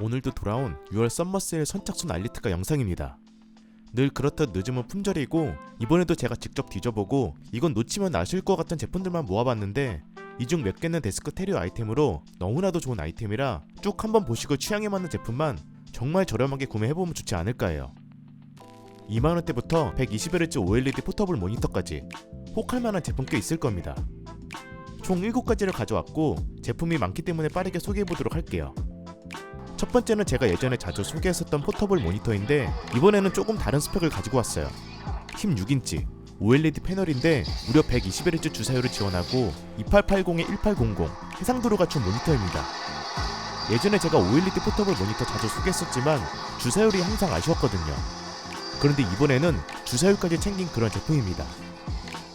오늘도 돌아온 6월 썸머세일 선착순 알리트가 영상입니다. 늘 그렇듯 늦으면 품절이고 이번에도 제가 직접 뒤져보고 이건 놓치면 아실 것 같은 제품들만 모아봤는데 이 중 몇 개는 데스크 테리어 아이템으로 너무나도 좋은 아이템이라 쭉 한번 보시고 취향에 맞는 제품만 정말 저렴하게 구매해보면 좋지 않을까 해요. 2만원대부터 120Hz OLED 포터블 모니터까지 혹할 만한 제품 꽤 있을 겁니다. 총 7가지를 가져왔고 제품이 많기 때문에 빠르게 소개해보도록 할게요. 첫 번째는 제가 예전에 자주 소개했었던 포터블 모니터인데 이번에는 조금 다른 스펙을 가지고 왔어요. 16인치 OLED 패널인데 무려 120Hz 주사율을 지원하고 2880에 1800 해상도를 갖춘 모니터입니다. 예전에 제가 OLED 포터블 모니터 자주 소개했었지만 주사율이 항상 아쉬웠거든요. 그런데 이번에는 주사율까지 챙긴 그런 제품입니다.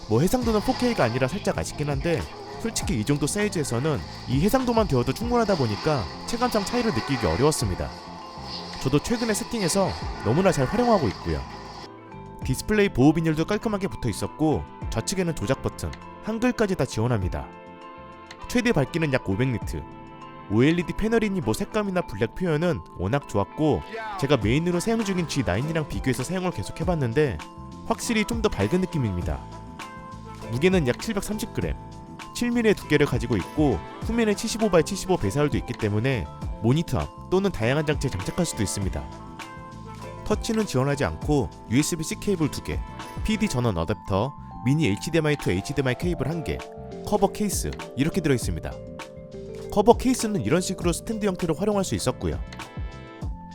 뭐 해상도는 4K가 아니라 살짝 아쉽긴 한데 솔직히 이 정도 사이즈에서는 이 해상도만 되어도 충분하다 보니까 체감상 차이를 느끼기 어려웠습니다. 저도 최근에 세팅해서 너무나 잘 활용하고 있고요. 디스플레이 보호 비닐도 깔끔하게 붙어 있었고 좌측에는 조작 버튼, 한글까지 다 지원합니다. 최대 밝기는 약 500니트. OLED 패널이니 뭐 색감이나 블랙 표현은 워낙 좋았고 제가 메인으로 사용 중인 G9이랑 비교해서 사용을 계속 해봤는데 확실히 좀 더 밝은 느낌입니다. 무게는 약 730g, 7mm의 두께를 가지고 있고 후면에 75x75 배사율도 있기 때문에 모니터 앞 또는 다양한 장치에 장착할 수도 있습니다. 터치는 지원하지 않고 USB-C 케이블 2개, PD 전원 어댑터, 미니 HDMI to HDMI 케이블 1개, 커버 케이스 이렇게 들어 있습니다. 커버 케이스는 이런 식으로 스탠드 형태로 활용할 수 있었고요.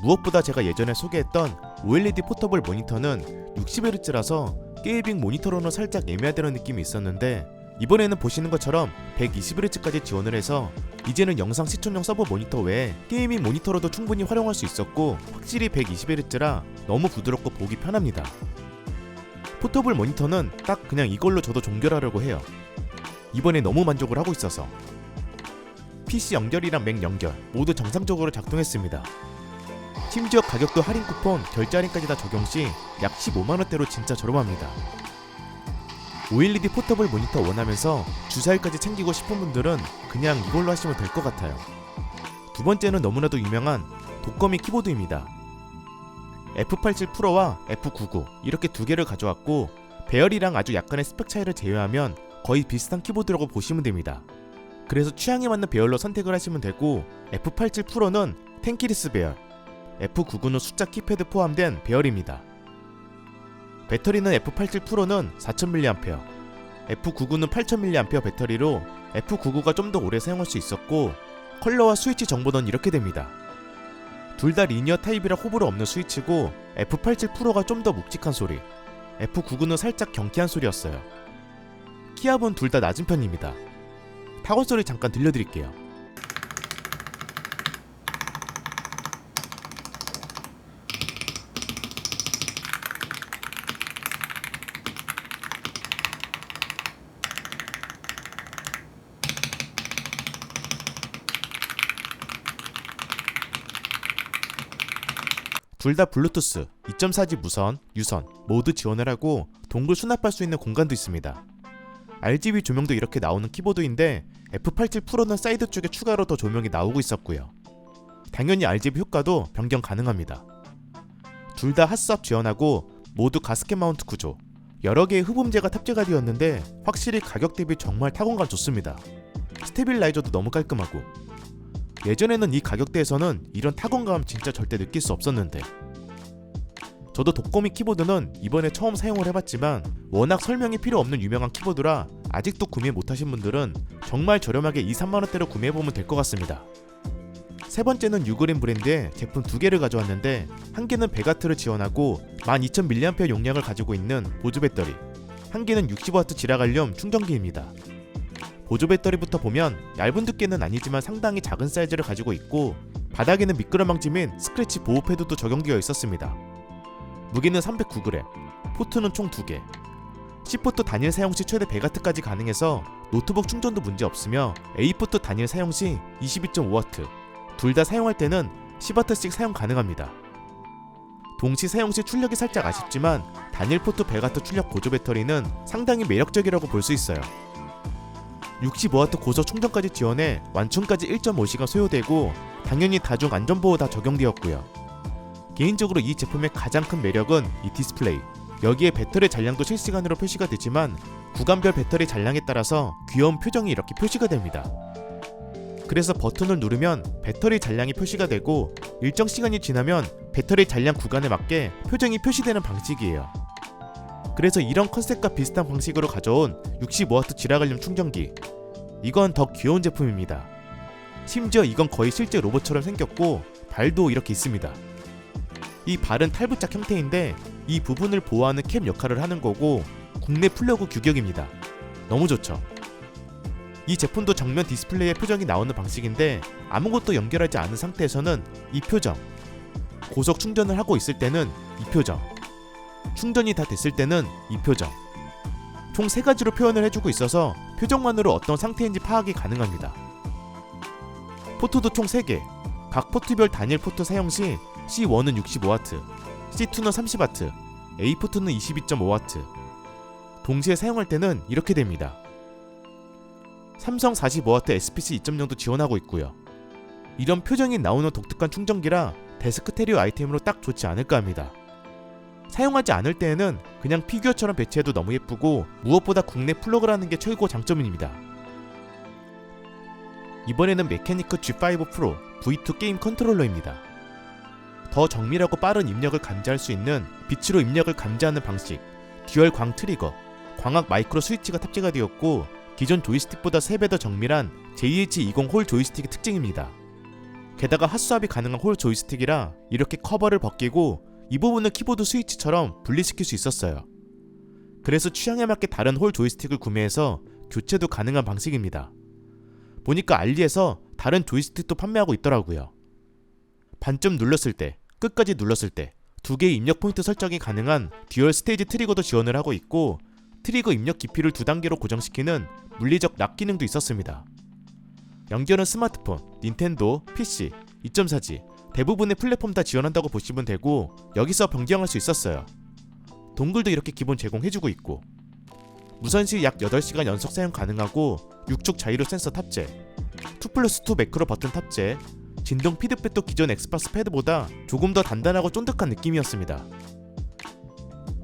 무엇보다 제가 예전에 소개했던 OLED 포터블 모니터는 60Hz라서 게이밍 모니터로는 살짝 애매하다는 느낌이 있었는데 이번에는 보시는 것처럼 120Hz까지 지원을 해서 이제는 영상 시청용 서버 모니터 외에 게이밍 모니터로도 충분히 활용할 수 있었고 확실히 120Hz라 너무 부드럽고 보기 편합니다. 포터블 모니터는 딱 그냥 이걸로 저도 종결하려고 해요. 이번에 너무 만족을 하고 있어서 PC 연결이랑 맥 연결 모두 정상적으로 작동했습니다. 심지어 가격도 할인 쿠폰, 결제 할인까지 다 적용 시 약 15만원대로 진짜 저렴합니다. OLED 포터블 모니터 원하면서 주사위까지 챙기고 싶은 분들은 그냥 이걸로 하시면 될 것 같아요. 두 번째는 너무나도 유명한 독거미 키보드입니다. F87 프로와 F99 이렇게 두 개를 가져왔고 배열이랑 아주 약간의 스펙 차이를 제외하면 거의 비슷한 키보드라고 보시면 됩니다. 그래서 취향에 맞는 배열로 선택을 하시면 되고 F87 프로는 텐키리스 배열, F99는 숫자 키패드 포함된 배열입니다. 배터리는 F87 프로는 4000mAh, F99는 8000mAh 배터리로 F99가 좀 더 오래 사용할 수 있었고 컬러와 스위치 정보는 이렇게 됩니다. 둘 다 리니어 타입이라 호불호 없는 스위치고 F87 프로가 좀 더 묵직한 소리, F99는 살짝 경쾌한 소리였어요. 키압은 둘 다 낮은 편입니다. 타건 소리 잠깐 들려드릴게요. 둘 다 블루투스, 2.4G 무선, 유선 모두 지원을 하고 동굴 수납할 수 있는 공간도 있습니다. RGB 조명도 이렇게 나오는 키보드인데 F87 프로는 사이드 쪽에 추가로 더 조명이 나오고 있었고요. 당연히 RGB 효과도 변경 가능합니다. 둘 다 핫스압 지원하고 모두 가스켓 마운트 구조. 여러 개의 흡음재가 탑재가 되었는데 확실히 가격 대비 정말 타건감 좋습니다. 스테빌라이저도 너무 깔끔하고 예전에는 이 가격대에서는 이런 타건감 진짜 절대 느낄 수 없었는데 저도 독거미 키보드는 이번에 처음 사용을 해봤지만 워낙 설명이 필요 없는 유명한 키보드라 아직도 구매 못하신 분들은 정말 저렴하게 2, 3만원대로 구매해보면 될 것 같습니다. 세 번째는 유그린 브랜드의 제품 두 개를 가져왔는데 한 개는 100W를 지원하고 12,000mAh 용량을 가지고 있는 보조 배터리 한 개는 60W 지라갈륨 충전기입니다. 보조 배터리부터 보면 얇은 두께는 아니지만 상당히 작은 사이즈를 가지고 있고 바닥에는 미끄럼방지 및 스크래치 보호 패드도 적용되어 있었습니다. 무게는 309g, 포트는 총 2개. C포트 단일 사용 시 최대 100W까지 가능해서 노트북 충전도 문제 없으며 A포트 단일 사용 시 22.5W, 둘 다 사용할 때는 10W씩 사용 가능합니다. 동시 사용 시 출력이 살짝 아쉽지만 단일 포트 100W 출력 보조 배터리는 상당히 매력적이라고 볼 수 있어요. 65W 고속 충전까지 지원해 완충까지 1.5시간 소요되고 당연히 다중 안전보호 다 적용되었고요. 개인적으로 이 제품의 가장 큰 매력은 이 디스플레이. 여기에 배터리 잔량도 실시간으로 표시가 되지만 구간별 배터리 잔량에 따라서 귀여운 표정이 이렇게 표시가 됩니다. 그래서 버튼을 누르면 배터리 잔량이 표시가 되고 일정 시간이 지나면 배터리 잔량 구간에 맞게 표정이 표시되는 방식이에요. 그래서 이런 컨셉과 비슷한 방식으로 가져온 65W 지라갈륨 충전기. 이건 더 귀여운 제품입니다. 심지어 이건 거의 실제 로봇처럼 생겼고 발도 이렇게 있습니다. 이 발은 탈부착 형태인데 이 부분을 보호하는 캡 역할을 하는 거고 국내 플러그 규격입니다. 너무 좋죠. 이 제품도 정면 디스플레이에 표정이 나오는 방식인데 아무것도 연결하지 않은 상태에서는 이 표정. 고속 충전을 하고 있을 때는 이 표정. 충전이 다 됐을 때는 이 표정. 총 세 가지로 표현을 해주고 있어서 표정만으로 어떤 상태인지 파악이 가능합니다. 포트도 총 3개. 각 포트별 단일 포트 사용 시 C1은 65W, C2는 30W, A 포트는 22.5W. 동시에 사용할 때는 이렇게 됩니다. 삼성 45W SPC 2.0도 지원하고 있고요. 이런 표정이 나오는 독특한 충전기라 데스크 테리어 아이템으로 딱 좋지 않을까 합니다. 사용하지 않을 때에는 그냥 피규어처럼 배치해도 너무 예쁘고 무엇보다 국내 플러그라는 게 최고 장점입니다. 이번에는 메케니크 G5 프로 V2 게임 컨트롤러입니다. 더 정밀하고 빠른 입력을 감지할 수 있는 빛으로 입력을 감지하는 방식, 듀얼 광 트리거, 광학 마이크로 스위치가 탑재가 되었고 기존 조이스틱보다 3배 더 정밀한 JH20 홀 조이스틱의 특징입니다. 게다가 핫스왑이 가능한 홀 조이스틱이라 이렇게 커버를 벗기고 이 부분을 키보드 스위치처럼 분리시킬 수 있었어요. 그래서 취향에 맞게 다른 홀 조이스틱을 구매해서 교체도 가능한 방식입니다. 보니까 알리에서 다른 조이스틱도 판매하고 있더라고요. 반쯤 눌렀을 때, 끝까지 눌렀을 때 두 개의 입력 포인트 설정이 가능한 듀얼 스테이지 트리거도 지원을 하고 있고 트리거 입력 깊이를 두 단계로 고정시키는 물리적 락 기능도 있었습니다. 연결은 스마트폰, 닌텐도, PC, 2.4G 대부분의 플랫폼 다 지원한다고 보시면 되고 여기서 변경할 수 있었어요. 동글도 이렇게 기본 제공해주고 있고 무선 시 약 8시간 연속 사용 가능하고 6축 자이로 센서 탑재 2 플러스 2 매크로 버튼 탑재 진동 피드백도 기존 엑스파스 패드보다 조금 더 단단하고 쫀득한 느낌이었습니다.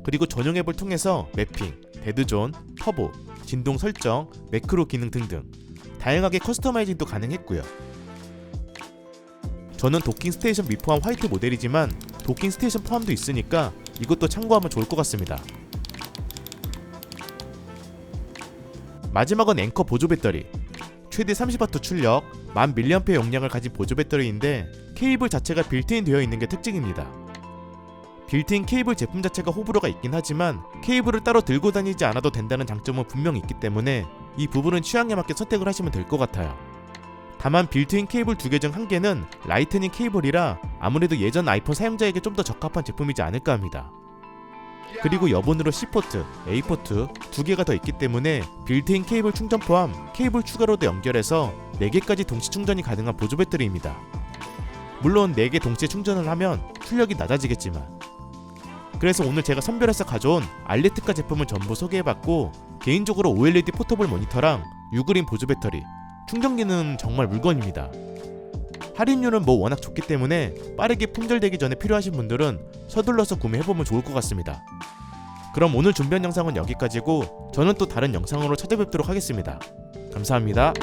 그리고 전용 앱을 통해서 매핑, 데드존, 터보, 진동 설정, 매크로 기능 등등 다양하게 커스터마이징도 가능했고요. 저는 도킹 스테이션 미포함 화이트 모델이지만 도킹 스테이션 포함도 있으니까 이것도 참고하면 좋을 것 같습니다. 마지막은 앵커 보조 배터리. 최대 30W 출력, 1000mAh 용량을 가진 보조 배터리인데 케이블 자체가 빌트인 되어 있는 게 특징입니다. 빌트인 케이블 제품 자체가 호불호가 있긴 하지만 케이블을 따로 들고 다니지 않아도 된다는 장점은 분명히 있기 때문에 이 부분은 취향에 맞게 선택을 하시면 될 것 같아요. 다만 빌트인 케이블 두 개 중 한 개는 라이트닝 케이블이라 아무래도 예전 아이폰 사용자에게 좀 더 적합한 제품이지 않을까 합니다. 그리고 여분으로 C포트, A포트 두 개가 더 있기 때문에 빌트인 케이블 충전 포함 케이블 추가로도 연결해서 4개까지 동시 충전이 가능한 보조 배터리입니다. 물론 4개 동시에 충전을 하면 출력이 낮아지겠지만 그래서 오늘 제가 선별해서 가져온 알리트카 제품을 전부 소개해봤고 개인적으로 OLED 포터블 모니터랑 유그린 보조 배터리 충전기는 정말 물건입니다. 할인율은 뭐 워낙 좋기 때문에 빠르게 품절되기 전에 필요하신 분들은 서둘러서 구매해보면 좋을 것 같습니다. 그럼 오늘 준비한 영상은 여기까지고 저는 또 다른 영상으로 찾아뵙도록 하겠습니다. 감사합니다.